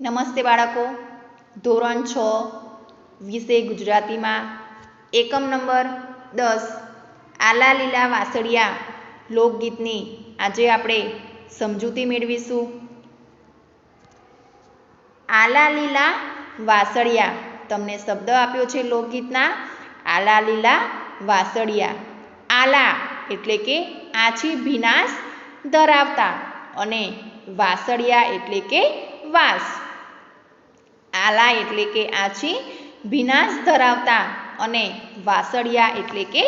નમસ્તે બાળકો. ધોરણ છ, વિષય ગુજરાતીમાં. એકમ નંબર દસ, આલા લીલા વાસળિયા લોકગીતની આજે આપણે સમજૂતી મેળવીશું. આલા લીલા વાસળિયા, તમને શબ્દ આપ્યો છે લોકગીતના? આલા લીલા વાસળિયા. આલા એટલે કે આછી ભીનાશ ધરાવતા અને વાસળિયા એટલે કે વાસ. આલા એટલે કે આછી ભીનાશ ધરાવતા અને વાસળિયા એટલે કે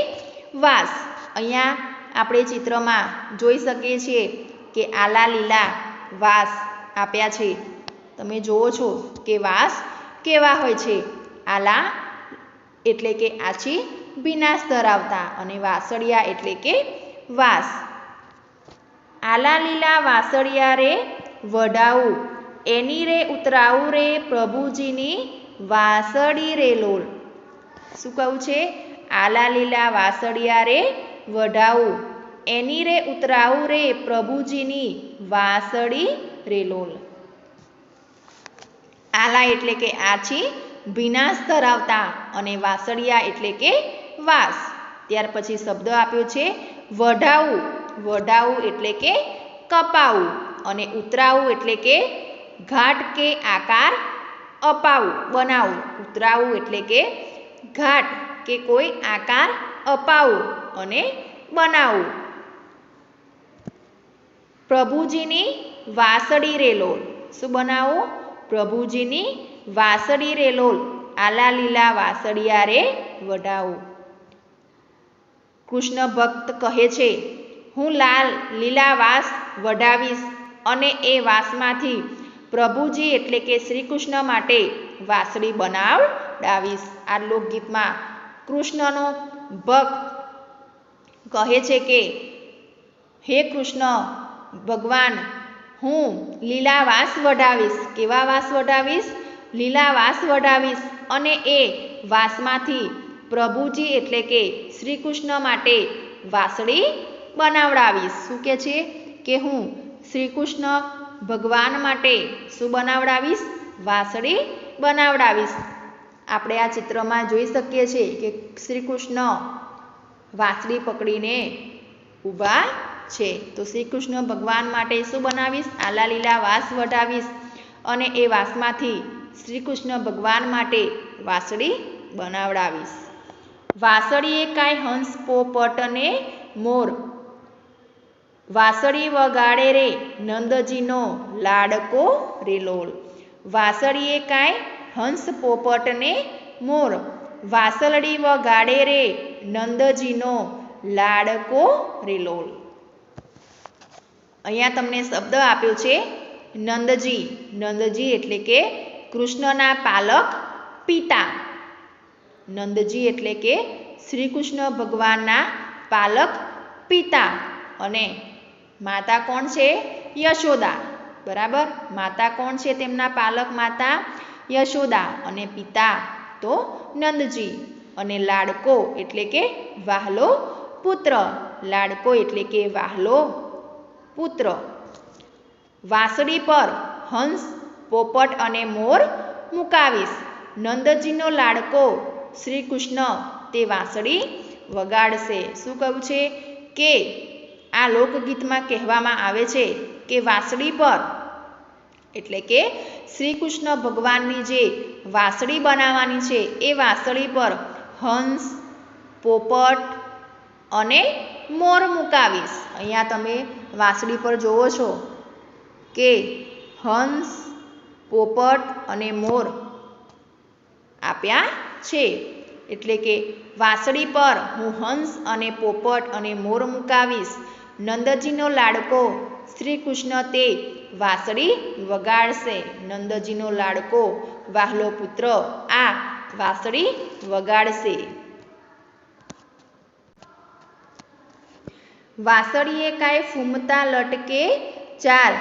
વાસ. અહીંયા આપણે ચિત્રમાં જોઈ શકીએ છીએ કે આલા લીલા વાસ આપ્યા છે. તમે જુઓ છો કે વાસ કેવા હોય છે? આલા એટલે કે આછી ભીનાશ ધરાવતા અને વાસળિયા એટલે કે વાસ. આલા લીલા વાસળિયા રે વઢાવું એની રે ઉતરાવું રે પ્રભુજીની વાસળી રે લોલ. શું કહું છે? આલા લીલા વાસળિયા રે વઢાવું એની રે ઉતરાવું રે પ્રભુજીની વાસળી રે લોલ. આલા એટલે કે આછી, ભીનાશ ધરાવતા અને વાસળિયા એટલે કે વાસ. ત્યાર પછી શબ્દ આપ્યો છે વઢાવું વઢાવું એટલે કે કપાવું અને ઉતરાવું એટલે કે ઘાટ કે આકાર અપાવું બનાવવું ઉતરાવું એટલે કે ઘાટ કે કોઈ આકાર અપાવું અને બનાવવું પ્રભુજીની વાસળી રેલોલ. શું બનાવવું પ્રભુજીની વાસળી રેલોલ. આલા લીલા વાસળિયા રે વઢાવું. કૃષ્ણ ભક્ત કહે છે, હું લાલ લીલા વાસ વઢાવીશ અને એ વાસમાંથી પ્રભુજી એટલે કે શ્રી કૃષ્ણ માટે વાસળી બનાવડાવીશ આ લોકગીતમાં કૃષ્ણનો ભક્ત કહે છે કે, હે કૃષ્ણ, ભગવાન, હું લીલા વાસ વઢાવીશ. કેવા વાસ વઢાવીશ? લીલા વાસ વઢાવીશ અને એ વાસમાંથી પ્રભુજી એટલે કે શ્રી કૃષ્ણ માટે વાસળી બનાવડાવીશ. શું કે છે? કે હું શ્રી કૃષ્ણ ભગવાન માટે શું બનાવડાવીશ? વાસળી બનાવડાવીશ. આપણે આ ચિત્રમાં જોઈ શકીએ છીએ કે શ્રી કૃષ્ણ વાસળી પકડીને ઊભા છે. તો શ્રી કૃષ્ણ ભગવાન માટે શું બનાવીશ? આલા લીલા વાસ વઢાવીશ અને એ વાસમાંથી શ્રી કૃષ્ણ ભગવાન માટે વાસળી બનાવડાવીશ. વાસળીએ કાંઈ હંસ, પોપટ અને મોર વાસળી વગાડે રે નંદજીનો લાડકો રેલોલ વાસળીએ કાંઈ હંસ પોપટને મોર. વાસળડી વગાડે રે નંદજીનો લાડકો રેલોલ અહીંયા તમને શબ્દ આપ્યો છે નંદજી. નંદજી એટલે કે કૃષ્ણના પાલક પિતા. નંદજી એટલે કે શ્રી કૃષ્ણ ભગવાનના પાલક પિતા. અને માતા કોણ છે? યશોદા. બરાબર? માતા કોણ છે તેમના પાલક માતા? યશોદા. અને પિતા તો નંદજી. અને લાડકો એટલે કે વાહલો પુત્ર. લાડકો એટલે કે વાહલો પુત્ર. વાસળી પર હંસ, પોપટ અને મોર મુકાવીશ. નંદજીનો લાડકો શ્રી કૃષ્ણ તે વાંસળી વગાડશે. શું કહ્યું છે? કે આ લોકગીતમાં કહેવામાં આવે છે કે વાસળી પર. એટલે કે શ્રી કૃષ્ણ ભગવાનની જે વાંસળી બનાવવાની છે, એ વાંસળી પર હંસ, પોપટ અને મોર મુકાવીશ. અહીંયા તમે વાસળી પર જોવો છો કે હંસ, પોપટ અને મોર આપ્યા છે. એટલે કે વાંસળી પર હું હંસ અને પોપટ અને મોર મુકાવીશ. નંદજીનો લાડકો શ્રી કૃષ્ણ તે વાંસળી વગાડશે. નંદજીનો લાડકો વાહલો પુત્ર આ વાંસળી વગાડશે. વાસળીએ કાંઈ ફૂમતા લટકે ચાર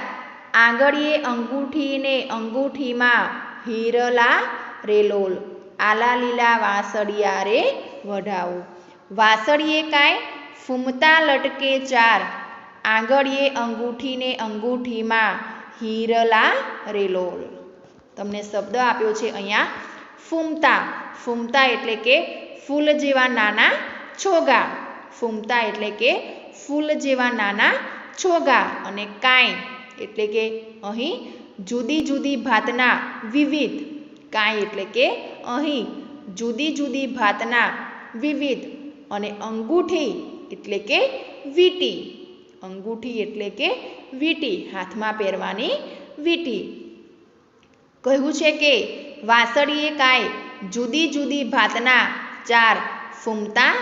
આંગળીએ અંગૂઠીને અંગૂઠીમાં હીરલા રેલોલ આલા લીલા. વાસળિયા રે વઢાવો. વાસળીએ કાંઈ ફૂમતા લટકે ચાર. આંગળીએ અંગૂઠીને અંગૂઠીમાં હીરલા રેલોલ. તમને શબ્દ આપ્યો છે અહીંયા. ફૂમતા. ફૂમતા એટલે કે ફૂલ જેવા નાના છોગા. ફૂમતા એટલે કે ફૂલ જેવા નાના છોગા અને કાંઈ એટલે કે અહીં જુદી જુદી ભાતના વિવિધ. કાંઈ એટલે કે અહીં જુદી જુદી ભાતના વિવિધ અને અંગૂઠી એટલે કે વીટી. અંગૂઠી એટલે કે વીટી. હાથમાં પહેરવાની વીટી. કહ્યું છે કે વાસળીએ કાંઈ જુદી જુદી ભાતના ચાર ફૂમતા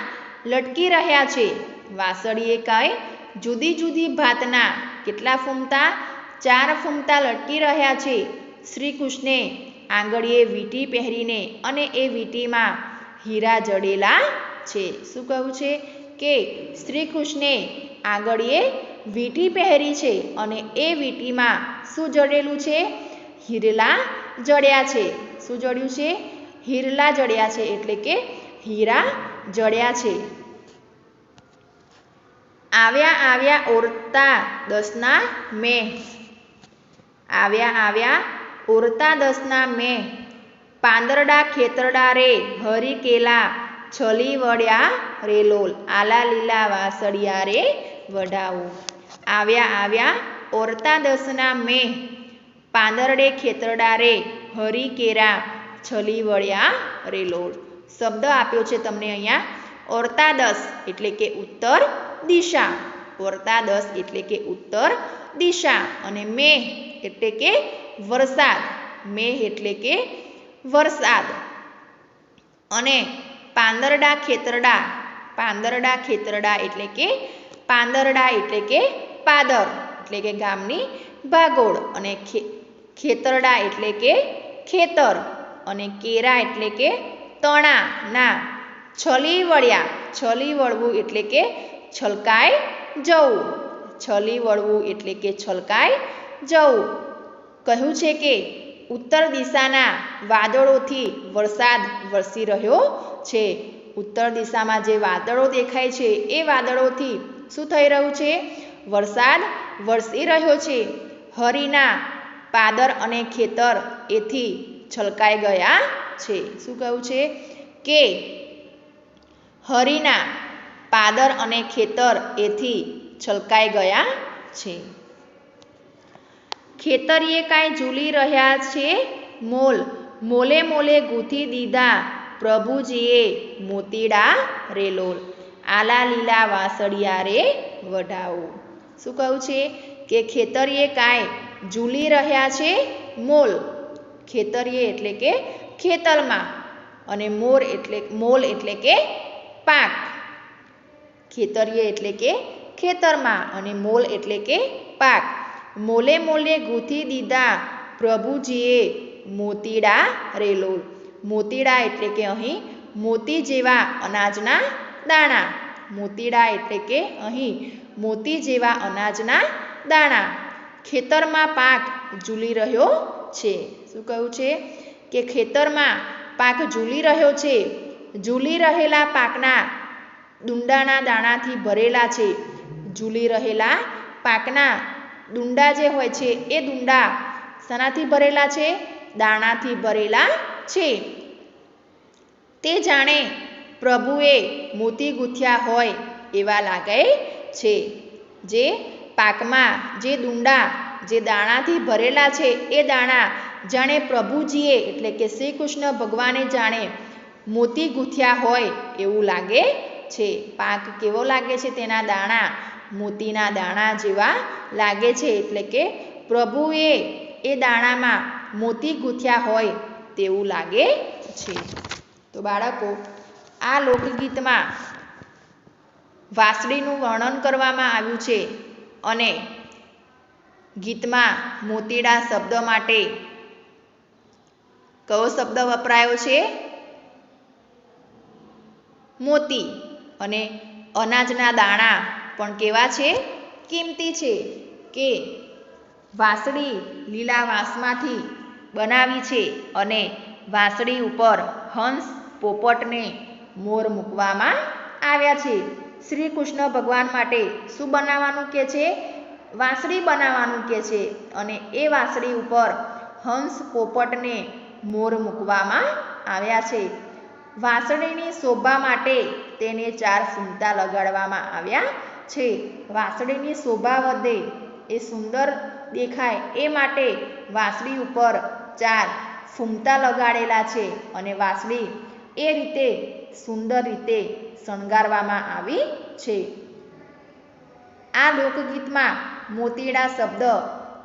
લટકી રહ્યા છે. વાસળીએ કાંઈ જુદી જુદી ભાતના કેટલા ફૂમતા? ચાર ફૂમતા લટકી રહ્યા છે. શ્રી કૃષ્ણે આંગળીએ વીંટી પહેરીને અને એ વીંટીમાં હીરા જડેલા છે. શું કહ્યું છે? કે શ્રી કૃષ્ણે આંગળીએ વીંટી પહેરી છે અને એ વીંટીમાં શું જડેલું છે? હિરલા જડ્યા છે. શું જડ્યું છે? હિરલા જડ્યા છે એટલે કે હીરા જડ્યા છે. આવ્યા આવ્યા ઓરતા દસના મેં. આવ્યા આવ્યા ઓરતા દસના મેં. પાંદરડા ખેતરડા રે હરી કેલા. છલી વળ્યા રેલોલ આલા લીલા વાસળિયા રે વઢાવો. આવ્યા આવ્યા, ઓરતા દસના મેં. પાંદરડે ખેતરડા રે, હરી કેરા, છલી વળ્યા રેલોલ શબ્દ આપ્યો છે તમને અહીંયા. ઓરતા દસ એટલે કે ઉત્તર દિશા. ઓરતા દસ એટલે કે ઉત્તર દિશા. અને મેં એટલે કે વરસાદ. મેં એટલે કે વરસાદ. અને પાંદરડા ખેતરડા. પાંદરડા ખેતરડા એટલે કે પાંદરડા એટલે કે પાદર, એટલે કે ગામની ભાગોળ. અને ખેતરડા એટલે કે ખેતર. અને કેરા એટલે કે તણા, ના. છલી વળ્યા છલી વળવું એટલે કે છલકાઈ જવું. છલી વળવું એટલે કે છલકાઈ જવું. કહ્યું છે કે ઉત્તર દિશાના વાદળોથી વરસાદ વરસી રહ્યો છે. ઉત્તર દિશામાં જે વાદળો દેખાય છે, એ વાદળોથી શું થઈ રહ્યું છે? વરસાદ વરસી રહ્યો છે. હરિના પાદર અને ખેતર એથી છલકાઈ ગયા છે. શું કહ્યું છે? કે હરિના પાદર અને ખેતર એથી છલકાઈ ગયા છે. ખેતરીએ કાંઈ ઝૂલી રહ્યા છે? મોલ. મોલે મોલે ગૂંથી દીધા. પ્રભુજીએ મોતીડા રેલોલ. આલા લીલા વાસળિયા રે વઢાવો શું કહ્યું છે? કે ખેતરીએ કાંઈ ઝૂલી રહ્યા છે? મોલ. ખેતરીએ એટલે કે ખેતરમાં. અને મોર એટલે, મોલ એટલે કે પાક. ખેતરીએ એટલે કે ખેતરમાં અને મોલ એટલે કે પાક. મોલે મોલે ગૂંથી દીધા, પ્રભુજીએ મોતીડા રેલોલ મોતીડા એટલે કે અહીં મોતી જેવા અનાજના દાણા. મોતીડા એટલે કે અહીં મોતી જેવા અનાજના દાણા. ખેતરમાં પાક ઝૂલી રહ્યો છે. શું કહ્યું છે? કે ખેતરમાં પાક ઝૂલી રહ્યો છે. ઝૂલી રહેલા પાકના ડુંડાના દાણાથી ભરેલા છે. ઝૂલી રહેલા પાકના ડુંડા જે હોય છે, એ દુંડા શાનાથી ભરેલા છે? દાણાથી ભરેલા છે. તે જાણે પ્રભુએ મોતી ગૂંથ્યા હોય એવા લાગે છે. જે પાકમાં જે દુંડા જે દાણાથી ભરેલા છે, એ દાણા જાણે પ્રભુજીએ એટલે કે શ્રી કૃષ્ણ ભગવાને જાણે મોતી ગૂંથ્યા હોય એવું લાગે છે. પાક કેવો લાગે છે તેના દાણા? મોતીના દાણા જેવા લાગે છે એટલે કે પ્રભુએ એ દાણામાં મોતી ગૂંથ્યા હોય તેવું લાગે છે. તો બાળકો, આ લોકગીતમાં વાંસળીનું વર્ણન કરવામાં આવ્યું છે અને ગીતમાં મોતીડા શબ્દ માટે કયો શબ્દ વપરાયો છે? મોતી. અને અનાજના દાણા પણ કેવા છે? કિંમતી છે કે વાંસળી લીલા વાંસમાંથી બનાવી છે અને વાંસળી ઉપર હંસ પોપટને મોર મૂકવામાં આવ્યા છે. શ્રી કૃષ્ણ ભગવાન માટે શું બનાવવાનું કે છે? વાંસળી બનાવવાનું કે છે અને એ વાંસળી ઉપર હંસ પોપટને મોર મૂકવામાં આવ્યા છે. વાંસળીની શોભા માટે તેને ચાર ફૂમતા લગાડવામાં આવ્યા છે. વાંસળીની શોભા વધે, એ સુંદર દેખાય, એ માટે વાંસળી ઉપર ચાર ફૂમતા લગાડેલા છે અને વાંસળી એ રીતે સુંદર રીતે શણગારવામાં આવી છે. આ લોકગીતમાં મોતીડા શબ્દ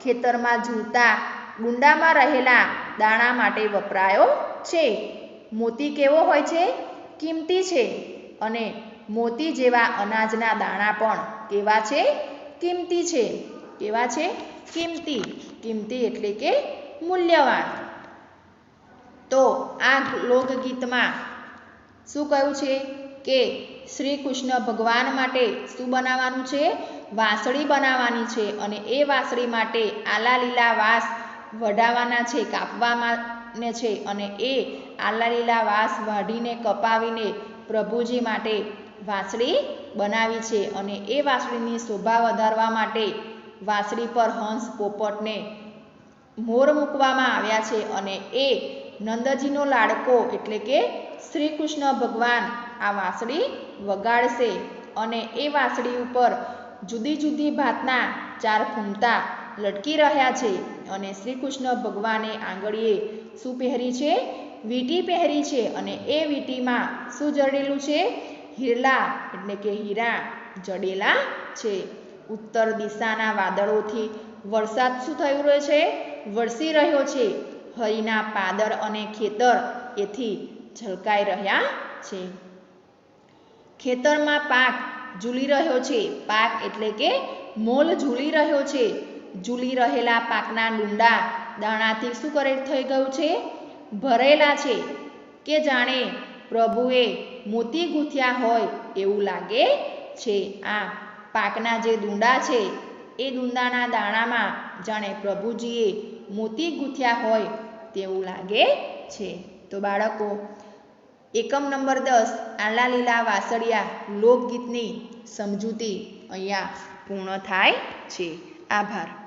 ખેતરમાં ઝૂલતા ગુંડામાં રહેલા દાણા માટે વપરાયો છે. મોતી કેવો હોય છે? કિંમતી છે અને મોતી જેવા અનાજના દાણા પણ કેવા છે? કિંમતી છે. કેવા છે? કિંમતી. કિંમતી એટલે કે મૂલ્યવાન. તો આ લોકગીતમાં શું કહ્યું છે? કે શ્રી કૃષ્ણ ભગવાન માટે શું બનાવવાનું છે? વાંસળી બનાવવાની છે અને એ વાંસળી માટે આલા લીલા વાસ વઢાવવાના છે કાપવામાં છે અને એ આલા લીલા વાસ વાઢીને કપાવીને પ્રભુજી માટે વાંસળી બનાવી છે અને એ વાંસળીની શોભા વધારવા માટે વાંસળી પર હંસ પોપટને મોર મૂકવામાં આવ્યા છે અને એ નંદજીનો લાડકો એટલે કે શ્રી કૃષ્ણ ભગવાન આ વાંસળી વગાડશે અને એ વાંસળી ઉપર જુદી જુદી ભાતના ચાર ફૂમતા લટકી રહ્યા છે અને શ્રી કૃષ્ણ ભગવાને આંગળીએ શું પહેરી છે, વીંટી પહેરી છે અને એ વીટીમાં શું જડેલું છે? હિરલા, એટલે કે હીરા જડેલા છે. ઉત્તર દિશાના વાદળોથી વરસાદ શું થયું રહ્યો છે? વરસી રહ્યો છે. હરિના પાદર અને ખેતર એથી છલકાઈ રહ્યા છે. ખેતરમાં પાક ઝૂલી રહ્યો છે. પાક એટલે કે મોલ ઝૂલી રહ્યો છે. ઝૂલી રહેલા પાકના ડુંડા દાણાથી શું કરે થઈ ગયું છે? ભરેલા છે. કે જાણે પ્રભુએ મોતી ગૂંથ્યા હોય એવું લાગે છે. આ પાકના જે દુંડા છે, એ ડુંડાના દાણામાં જાણે પ્રભુજીએ મોતી ગૂંથ્યા હોય તેવું લાગે છે. તો બાળકો, એકમ નંબર દસ, આલા લીલા વાસળિયા લોકગીતની સમજૂતી અહીંયા પૂર્ણ થાય છે. આભાર.